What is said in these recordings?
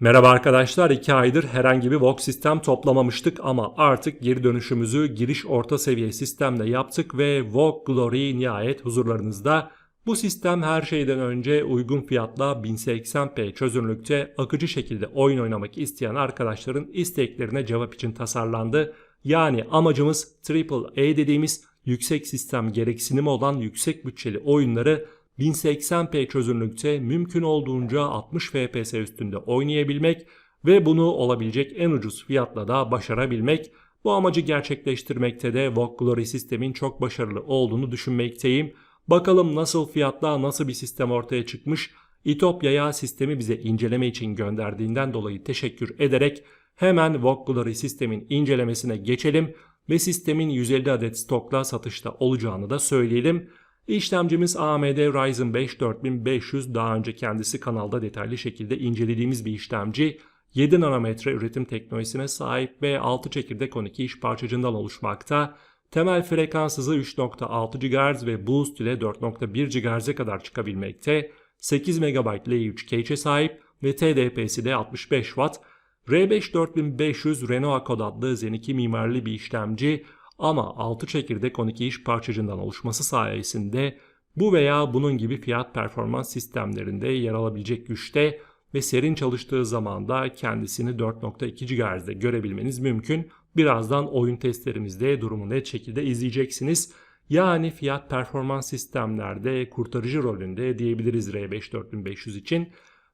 Merhaba arkadaşlar 2 aydır herhangi bir VOG sistem toplamamıştık ama artık geri dönüşümüzü giriş orta seviye sistemle yaptık ve VOG Glory nihayet huzurlarınızda. Bu sistem her şeyden önce uygun fiyatla 1080p çözünürlükte akıcı şekilde oyun oynamak isteyen arkadaşların isteklerine cevap için tasarlandı. Yani amacımız AAA dediğimiz yüksek sistem gereksinimi olan yüksek bütçeli oyunları 1080p çözünürlükte mümkün olduğunca 60 fps üstünde oynayabilmek ve bunu olabilecek en ucuz fiyatla da başarabilmek. Bu amacı gerçekleştirmekte de VOG Glory sistemin çok başarılı olduğunu düşünmekteyim. Bakalım nasıl fiyatla nasıl bir sistem ortaya çıkmış. İtopya'ya sistemi bize inceleme için gönderdiğinden dolayı teşekkür ederek hemen VOG Glory sistemin incelemesine geçelim ve sistemin 150 adet stokla satışta olacağını da söyleyelim. İşlemcimiz AMD Ryzen 5 4500 daha önce kendisi kanalda detaylı şekilde incelediğimiz bir işlemci. 7 nanometre üretim teknolojisine sahip ve 6 çekirdek 12 iş parçacığından oluşmakta. Temel frekans hızı 3.6 GHz ve boost ile 4.1 GHz'e kadar çıkabilmekte. 8 MB L3 cache'e sahip ve TDP'si de 65 Watt. R5 4500 Renault Accord adlı Zen 2 mimarili bir işlemci ama 6 çekirdek 12 iş parçacığından oluşması sayesinde bu veya bunun gibi fiyat performans sistemlerinde yer alabilecek güçte ve serin çalıştığı zaman da kendisini 4.2 GHz'de görebilmeniz mümkün. Birazdan oyun testlerimizde durumu net şekilde izleyeceksiniz. Yani fiyat performans sistemlerde kurtarıcı rolünde diyebiliriz R5 4500 için.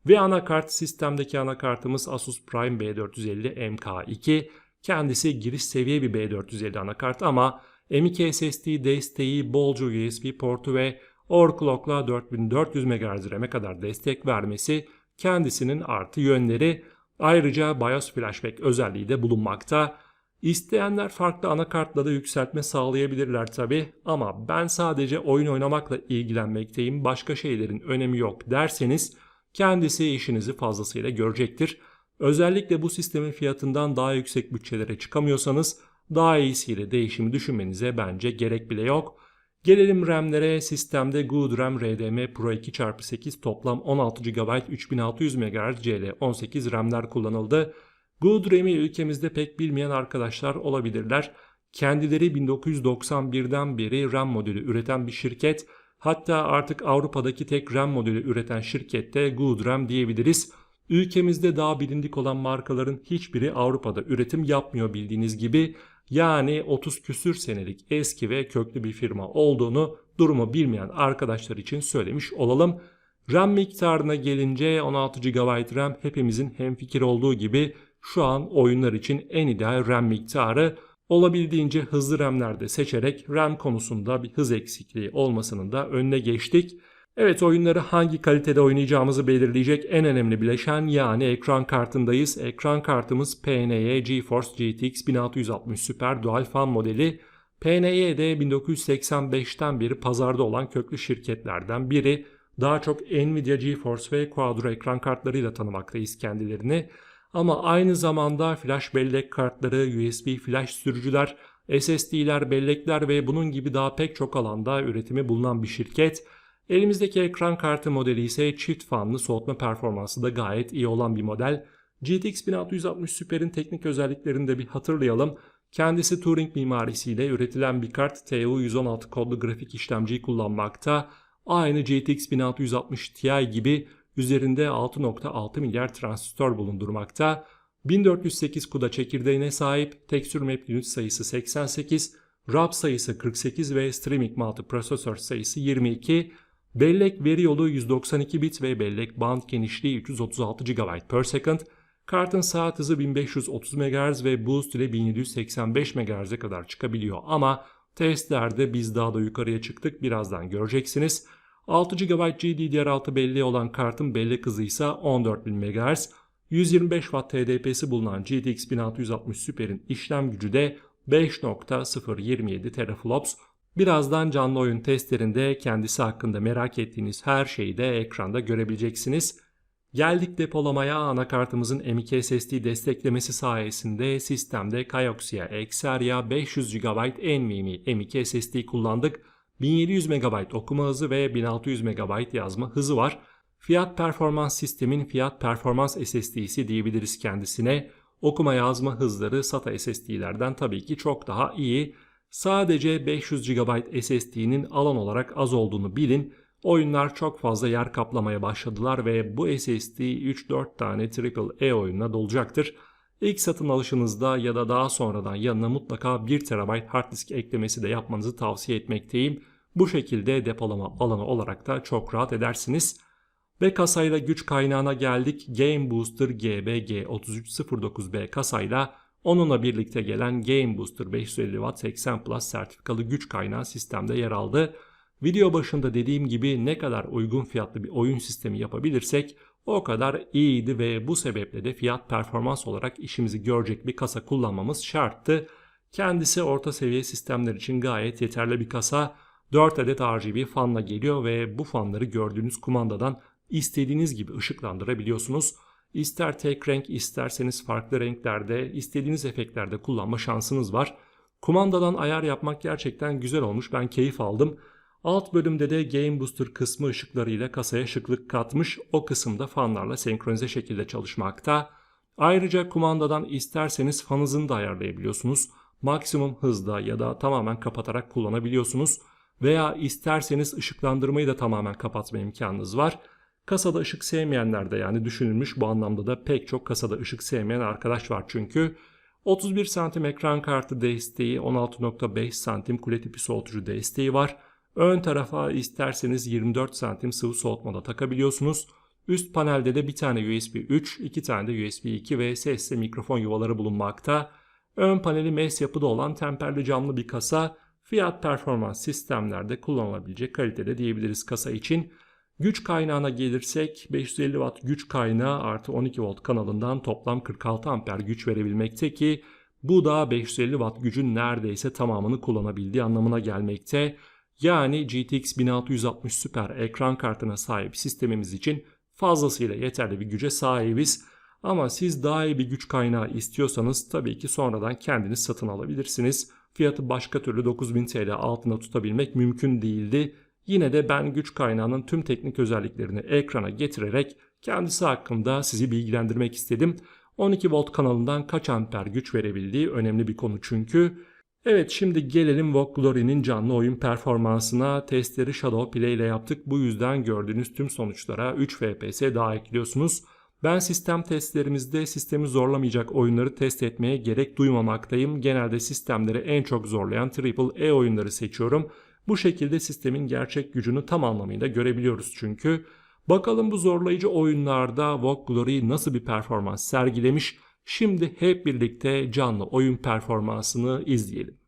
Ve anakart sistemdeki anakartımız Asus Prime B450 MK2. Kendisi giriş seviye bir B450 anakart ama M.2 SSD desteği, bolca USB portu ve overclock'la 4400 MHz RAM'e kadar destek vermesi kendisinin artı yönleri. Ayrıca BIOS Flashback özelliği de bulunmakta. İsteyenler farklı anakartla da yükseltme sağlayabilirler tabi ama ben sadece oyun oynamakla ilgilenmekteyim başka şeylerin önemi yok derseniz kendisi işinizi fazlasıyla görecektir. Özellikle bu sistemin fiyatından daha yüksek bütçelere çıkamıyorsanız daha iyisiyle değişimi düşünmenize bence gerek bile yok. Gelelim RAM'lere. Sistemde Good RDM Pro 2x8 toplam 16 GB 3600 MHz CL18 RAM'ler kullanıldı. Good ülkemizde pek bilmeyen arkadaşlar olabilirler. Kendileri 1991'den beri RAM modülü üreten bir şirket. Hatta artık Avrupa'daki tek RAM modülü üreten şirkette Good diyebiliriz. Ülkemizde daha bilindik olan markaların hiçbiri Avrupa'da üretim yapmıyor bildiğiniz gibi. Yani 30 küsür senelik eski ve köklü bir firma olduğunu durumu bilmeyen arkadaşlar için söylemiş olalım. RAM miktarına gelince 16 GB RAM hepimizin hemfikir olduğu gibi şu an oyunlar için en ideal RAM miktarı. Olabildiğince hızlı RAM'lerde seçerek RAM konusunda bir hız eksikliği olmasının da önüne geçtik. Evet oyunları hangi kalitede oynayacağımızı belirleyecek en önemli bileşen yani ekran kartındayız. Ekran kartımız PNE GeForce GTX 1660 Super Dual Fan modeli. PNE de 1985'ten beri pazarda olan köklü şirketlerden biri. Daha çok Nvidia GeForce ve Quadro ekran kartlarıyla tanımaktayız kendilerini. Ama aynı zamanda flash bellek kartları, USB flash sürücüler, SSD'ler, bellekler ve bunun gibi daha pek çok alanda üretimi bulunan bir şirket. Elimizdeki ekran kartı modeli ise çift fanlı soğutma performansı da gayet iyi olan bir model. GTX 1660 Super'in teknik özelliklerini de bir hatırlayalım. Kendisi Turing mimarisiyle üretilen bir kart TU116 kodlu grafik işlemciyi kullanmakta. Aynı GTX 1660 Ti gibi üzerinde 6.6 milyar transistör bulundurmakta. 1408 CUDA çekirdeğine sahip, Texture Map Unit sayısı 88, RAB sayısı 48 ve Streaming Multiprocessor sayısı 22. Bellek veri yolu 192 bit ve bellek band genişliği 336 GB per second. Kartın saat hızı 1530 MHz ve boost ile 1785 MHz'e kadar çıkabiliyor ama testlerde biz daha da yukarıya çıktık birazdan göreceksiniz. 6 GB GDDR6 belleği olan kartın bellek hızı ise 14000 MHz. 125 Watt TDP'si bulunan GTX 1660 Super'in işlem gücü de 5.027 teraflops Birazdan canlı oyun testlerinde kendisi hakkında merak ettiğiniz her şeyi de ekranda görebileceksiniz. Geldik depolamaya anakartımızın M.2 SSD desteklemesi sayesinde sistemde Kioxia Xperia 500 GB NVMe M.2 SSD kullandık. 1700 MB okuma hızı ve 1600 MB yazma hızı var. Fiyat performans sistemin fiyat performans SSD'si diyebiliriz kendisine. Okuma yazma hızları SATA SSD'lerden tabii ki çok daha iyi. Sadece 500 GB SSD'nin alan olarak az olduğunu bilin. Oyunlar çok fazla yer kaplamaya başladılar ve bu SSD 3-4 tane AAA oyununa dolacaktır. İlk satın alışınızda ya da daha sonradan yanına mutlaka 1 TB hard disk eklemesi de yapmanızı tavsiye etmekteyim. Bu şekilde depolama alanı olarak da çok rahat edersiniz. Ve kasayla güç kaynağına geldik. Game Booster GBG3309B kasayla onunla birlikte gelen Game Booster 550 Watt 80 Plus sertifikalı güç kaynağı sistemde yer aldı. Video başında dediğim gibi ne kadar uygun fiyatlı bir oyun sistemi yapabilirsek o kadar iyiydi ve bu sebeple de fiyat performans olarak işimizi görecek bir kasa kullanmamız şarttı. Kendisi orta seviye sistemler için gayet yeterli bir kasa. 4 adet RGB fanla geliyor ve bu fanları gördüğünüz kumandadan istediğiniz gibi ışıklandırabiliyorsunuz. İster tek renk isterseniz farklı renklerde istediğiniz efektlerde kullanma şansınız var. Kumandadan ayar yapmak gerçekten güzel olmuş ben keyif aldım. Alt bölümde de Game Booster kısmı ışıklarıyla kasaya şıklık katmış. O kısımda fanlarla senkronize şekilde çalışmakta. Ayrıca kumandadan isterseniz fan hızını da ayarlayabiliyorsunuz. Maksimum hızda ya da tamamen kapatarak kullanabiliyorsunuz. Veya isterseniz ışıklandırmayı da tamamen kapatma imkanınız var. Kasada ışık sevmeyenler de yani düşünülmüş bu anlamda da pek çok kasada ışık sevmeyen arkadaş var çünkü. 31 santim ekran kartı desteği, 16.5 santim kule tipi soğutucu desteği var. Ön tarafa isterseniz 24 santim sıvı soğutmada takabiliyorsunuz. Üst panelde de bir tane USB 3, iki tane de USB 2 ve sesli mikrofon yuvaları bulunmakta. Ön paneli mes yapıda olan temperli camlı bir kasa. Fiyat performans sistemlerde kullanılabilecek kalitede diyebiliriz kasa için. Güç kaynağına gelirsek 550 Watt güç kaynağı artı 12 Volt kanalından toplam 46 amper güç verebilmekte ki bu da 550 Watt gücün neredeyse tamamını kullanabildiği anlamına gelmekte. Yani GTX 1660 Super ekran kartına sahip sistemimiz için fazlasıyla yeterli bir güce sahibiz. Ama siz daha iyi bir güç kaynağı istiyorsanız tabii ki sonradan kendiniz satın alabilirsiniz. Fiyatı başka türlü 9000 TL altına tutabilmek mümkün değildi. Yine de ben güç kaynağının tüm teknik özelliklerini ekrana getirerek kendisi hakkında sizi bilgilendirmek istedim. 12 volt kanalından kaç amper güç verebildiği önemli bir konu çünkü. Evet şimdi gelelim VOG Glory'nin canlı oyun performansına. Testleri Shadow Play ile yaptık. Bu yüzden gördüğünüz tüm sonuçlara 3 FPS daha ekliyorsunuz. Ben sistem testlerimizde sistemi zorlamayacak oyunları test etmeye gerek duymamaktayım. Genelde sistemleri en çok zorlayan AAA oyunları seçiyorum. Bu şekilde sistemin gerçek gücünü tam anlamıyla görebiliyoruz çünkü. Bakalım bu zorlayıcı oyunlarda VOG Glory nasıl bir performans sergilemiş? Şimdi hep birlikte canlı oyun performansını izleyelim.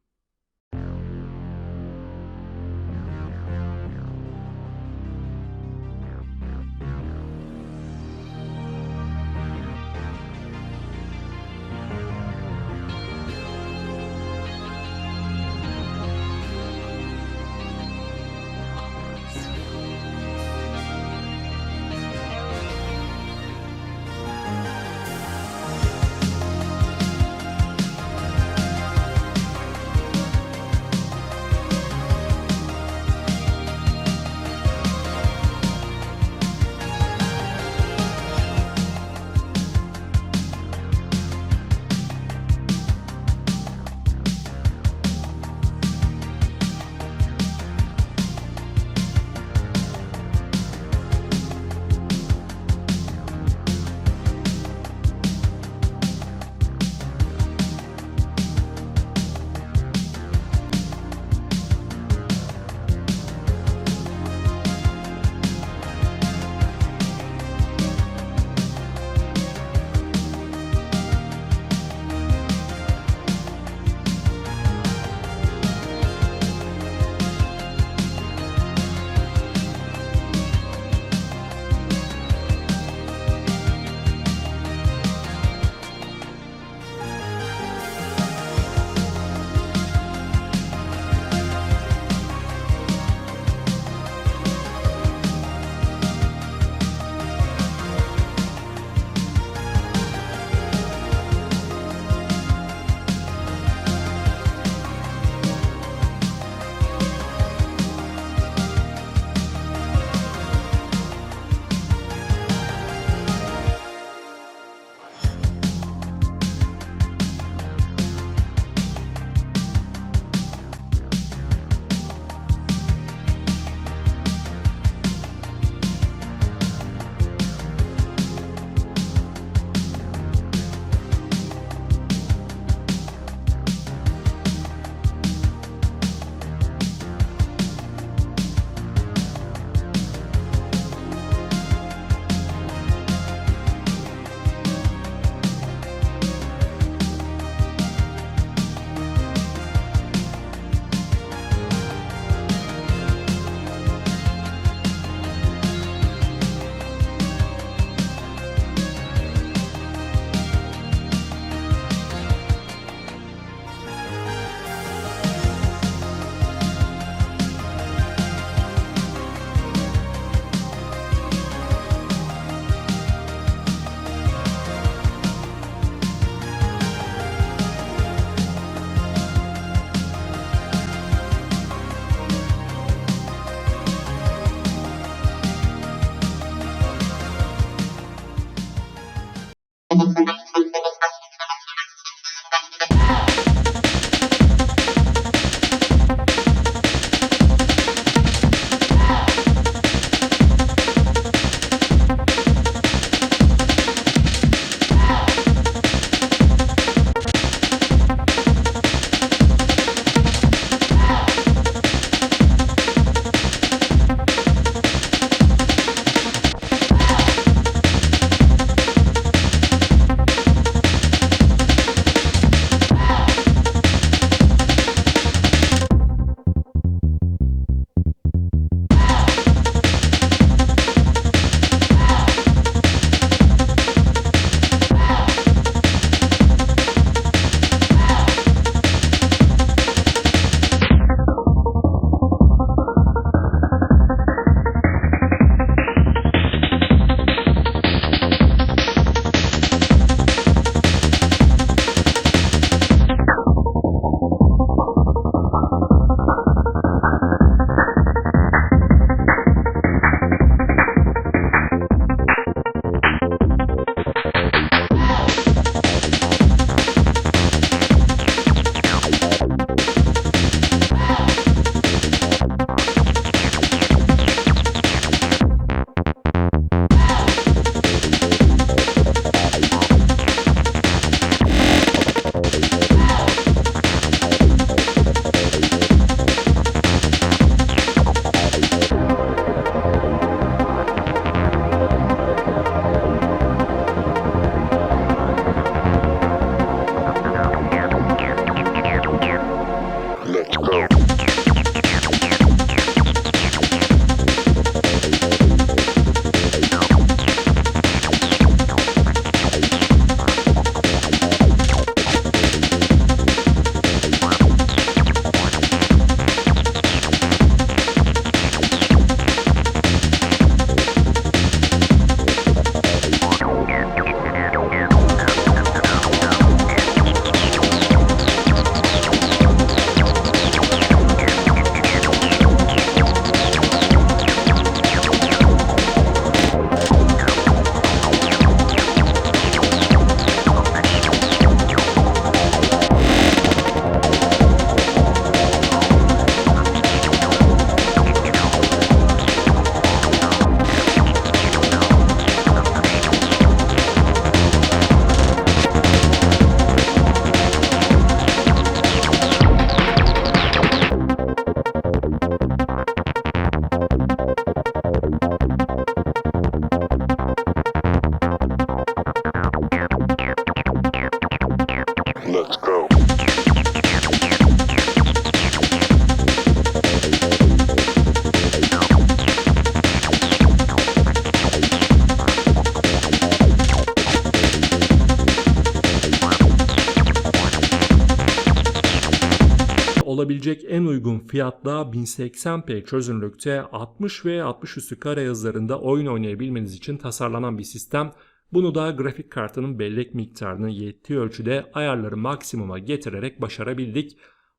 Olabilecek en uygun fiyatla 1080p çözünürlükte 60 ve 60 üstü kare hızlarında oyun oynayabilmeniz için tasarlanan bir sistem. Bunu da grafik kartının bellek miktarını yettiği ölçüde ayarları maksimuma getirerek başarabildik.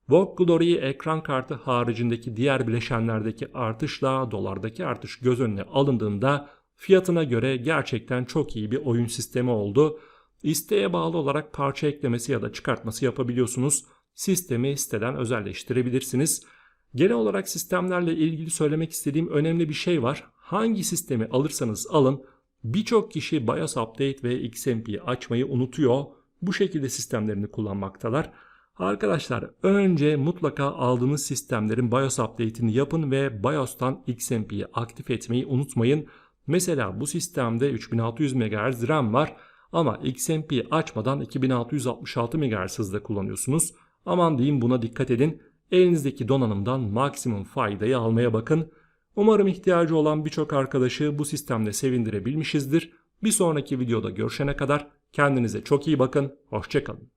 VOG Glory ekran kartı haricindeki diğer bileşenlerdeki artışla dolardaki artış göz önüne alındığında fiyatına göre gerçekten çok iyi bir oyun sistemi oldu. İsteğe bağlı olarak parça eklemesi ya da çıkartması yapabiliyorsunuz sistemi siteden özelleştirebilirsiniz. Genel olarak sistemlerle ilgili söylemek istediğim önemli bir şey var. Hangi sistemi alırsanız alın birçok kişi BIOS Update ve XMP'yi açmayı unutuyor. Bu şekilde sistemlerini kullanmaktalar. Arkadaşlar önce mutlaka aldığınız sistemlerin BIOS Update'ini yapın ve BIOS'tan XMP'yi aktif etmeyi unutmayın. Mesela bu sistemde 3600 MHz RAM var ama XMP'yi açmadan 2666 MHz hızda kullanıyorsunuz. Aman diyeyim buna dikkat edin. Elinizdeki donanımdan maksimum faydayı almaya bakın. Umarım ihtiyacı olan birçok arkadaşı bu sistemde sevindirebilmişizdir. Bir sonraki videoda görüşene kadar kendinize çok iyi bakın. Hoşçakalın.